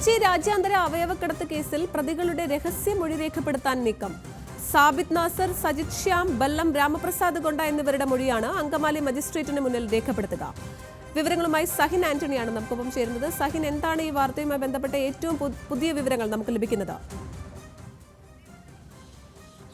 കൊച്ചി രാജ്യാന്തര അവയവക്കടത്ത് കേസിൽ പ്രതികളുടെ രഹസ്യമൊഴി രേഖപ്പെടുത്താൻ നീക്കം. സാബിത് നാസർ സജിത് ശ്യാം ബല്ലം രാമപ്രസാദ് കൊണ്ട എന്നിവരുടെ മൊഴിയാണ് അങ്കമാലി മജിസ്ട്രേറ്റിന് മുന്നിൽ രേഖപ്പെടുത്തുക. വിവരങ്ങളുമായി സഹിൻ ആന്റണിയാണ്. നമുക്കൊപ്പം ചേരുന്നത്. സഹിൻ എന്താണ് ഈ വാർത്തയുമായി ബന്ധപ്പെട്ട ഏറ്റവും പുതിയ വിവരങ്ങൾ നമുക്ക് ലഭിക്കുന്നത്?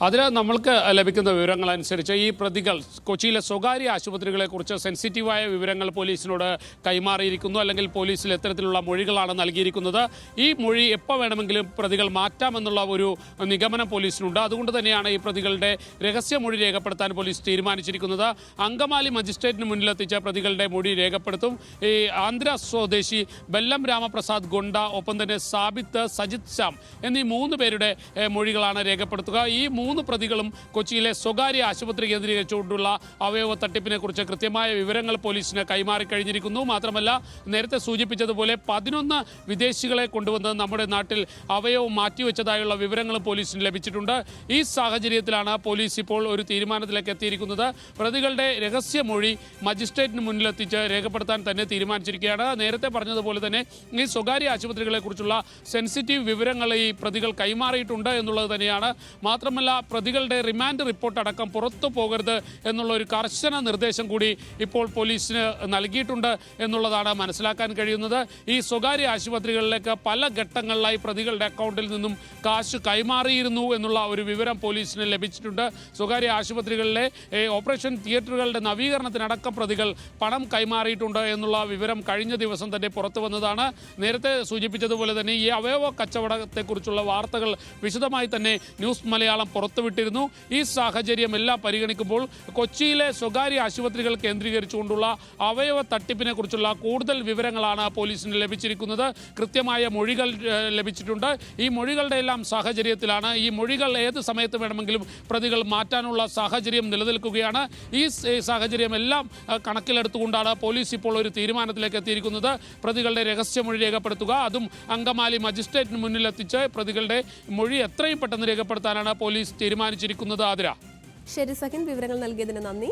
അതിന് നമ്മൾക്ക് ലഭിക്കുന്ന വിവരങ്ങൾ അനുസരിച്ച് ഈ പ്രതികൾ കൊച്ചിയിലെ സ്വകാര്യ ആശുപത്രികളെക്കുറിച്ച് സെൻസിറ്റീവായ വിവരങ്ങൾ പോലീസിനോട് കൈമാറിയിരിക്കുന്നു. അല്ലെങ്കിൽ പോലീസിൽ എത്തരത്തിലുള്ള മൊഴികളാണ് നൽകിയിരിക്കുന്നത്. ഈ മൊഴി എപ്പോൾ വേണമെങ്കിലും പ്രതികൾ മാറ്റാമെന്നുള്ള ഒരു നിഗമനം പോലീസിനുണ്ട്. അതുകൊണ്ട് തന്നെയാണ് ഈ പ്രതികളുടെ രഹസ്യ മൊഴി രേഖപ്പെടുത്താൻ പോലീസ് തീരുമാനിച്ചിരിക്കുന്നത്. അങ്കമാലി മജിസ്ട്രേറ്റിന് മുന്നിലെത്തിച്ച പ്രതികളുടെ മൊഴി രേഖപ്പെടുത്തും. ഈ ആന്ധ്ര സ്വദേശി ബെല്ലം രാമപ്രസാദ് ഗൊണ്ട ഒപ്പം തന്നെ സാബിത്ത് സജിത് ശ്യാം എന്നീ മൂന്ന് പേരുടെ മൊഴികളാണ് രേഖപ്പെടുത്തുക. ഈ മൂന്ന് പ്രതികളും കൊച്ചിയിലെ സ്വകാര്യ ആശുപത്രി കേന്ദ്രീകരിച്ചുകൊണ്ടുള്ള അവയവ തട്ടിപ്പിനെ കുറിച്ച് കൃത്യമായ വിവരങ്ങൾ പോലീസിന് കൈമാറിക്കഴിഞ്ഞിരിക്കുന്നു മാത്രമല്ല നേരത്തെ സൂചിപ്പിച്ചതുപോലെ പതിനൊന്ന് വിദേശികളെ കൊണ്ടുവന്നത് നമ്മുടെ നാട്ടിൽ അവയവം മാറ്റിവെച്ചതായുള്ള വിവരങ്ങൾ പോലീസിന് ലഭിച്ചിട്ടുണ്ട്. ഈ സാഹചര്യത്തിലാണ് പോലീസ് ഇപ്പോൾ ഒരു തീരുമാനത്തിലേക്ക് എത്തിയിരിക്കുന്നത്. പ്രതികളുടെ രഹസ്യമൊഴി മജിസ്ട്രേറ്റിന് മുന്നിലെത്തിച്ച് രേഖപ്പെടുത്താൻ തന്നെ തീരുമാനിച്ചിരിക്കുകയാണ്. നേരത്തെ പറഞ്ഞതുപോലെ തന്നെ ഈ സ്വകാര്യ ആശുപത്രികളെ കുറിച്ചുള്ള സെൻസിറ്റീവ് വിവരങ്ങൾ ഈ പ്രതികൾ കൈമാറിയിട്ടുണ്ട് എന്നുള്ളത് തന്നെയാണ്. മാത്രമല്ല പ്രതികളുടെ റിമാൻഡ് റിപ്പോർട്ട് അടക്കം പുറത്തു പോകരുത് എന്നുള്ള ഒരു കർശന നിർദ്ദേശം കൂടി ഇപ്പോൾ പോലീസിന് നൽകിയിട്ടുണ്ട് എന്നുള്ളതാണ് മനസ്സിലാക്കാൻ കഴിയുന്നത്. ഈ സ്വകാര്യ ആശുപത്രികളിലേക്ക് പല ഘട്ടങ്ങളിലായി പ്രതികളുടെ അക്കൗണ്ടിൽ നിന്നും കാശ് കൈമാറിയിരുന്നു എന്നുള്ള ഒരു വിവരം പോലീസിന് ലഭിച്ചിട്ടുണ്ട്. സ്വകാര്യ ആശുപത്രികളിലെ ഓപ്പറേഷൻ തിയേറ്ററുകളുടെ നവീകരണത്തിനടക്കം പ്രതികൾ പണം കൈമാറിയിട്ടുണ്ട് എന്നുള്ള വിവരം കഴിഞ്ഞ ദിവസം തന്നെ പുറത്തു വന്നതാണ്. നേരത്തെ സൂചിപ്പിച്ചതുപോലെ തന്നെ ഈ അവയവ കച്ചവടത്തെക്കുറിച്ചുള്ള വാർത്തകൾ വിശദമായി തന്നെ ന്യൂസ് മലയാളം പുറത്തുവിട്ടിരുന്നു. ഈ സാഹചര്യം എല്ലാം പരിഗണിക്കുമ്പോൾ കൊച്ചിയിലെ സ്വകാര്യ ആശുപത്രികൾ കേന്ദ്രീകരിച്ചുകൊണ്ടുള്ള അവയവ തട്ടിപ്പിനെ കുറിച്ചുള്ള കൂടുതൽ വിവരങ്ങളാണ് പോലീസിന് ലഭിച്ചിരിക്കുന്നത്. കൃത്യമായ മൊഴികൾ ലഭിച്ചിട്ടുണ്ട്. ഈ മൊഴികളുടെ എല്ലാം സാഹചര്യത്തിലാണ്. ഈ മൊഴികൾ ഏത് സമയത്ത് വേണമെങ്കിലും പ്രതികൾ മാറ്റാനുള്ള സാഹചര്യം നിലനിൽക്കുകയാണ്. ഈ സാഹചര്യം എല്ലാം കണക്കിലെടുത്തുകൊണ്ടാണ് പോലീസ് ഇപ്പോൾ ഒരു തീരുമാനത്തിലേക്ക് എത്തിയിരിക്കുന്നത്. പ്രതികളുടെ രഹസ്യമൊഴി രേഖപ്പെടുത്തുക അതും അങ്കമാലി മജിസ്ട്രേറ്റിന് മുന്നിലെത്തിച്ച് പ്രതികളുടെ മൊഴി എത്രയും പെട്ടെന്ന് രേഖപ്പെടുത്താനാണ് പോലീസ് തീരുമാനിച്ചിരിക്കുന്നത് ആതിര. ശരി സഹിൻ. വിവരങ്ങൾ നൽകിയതിന് നന്ദി.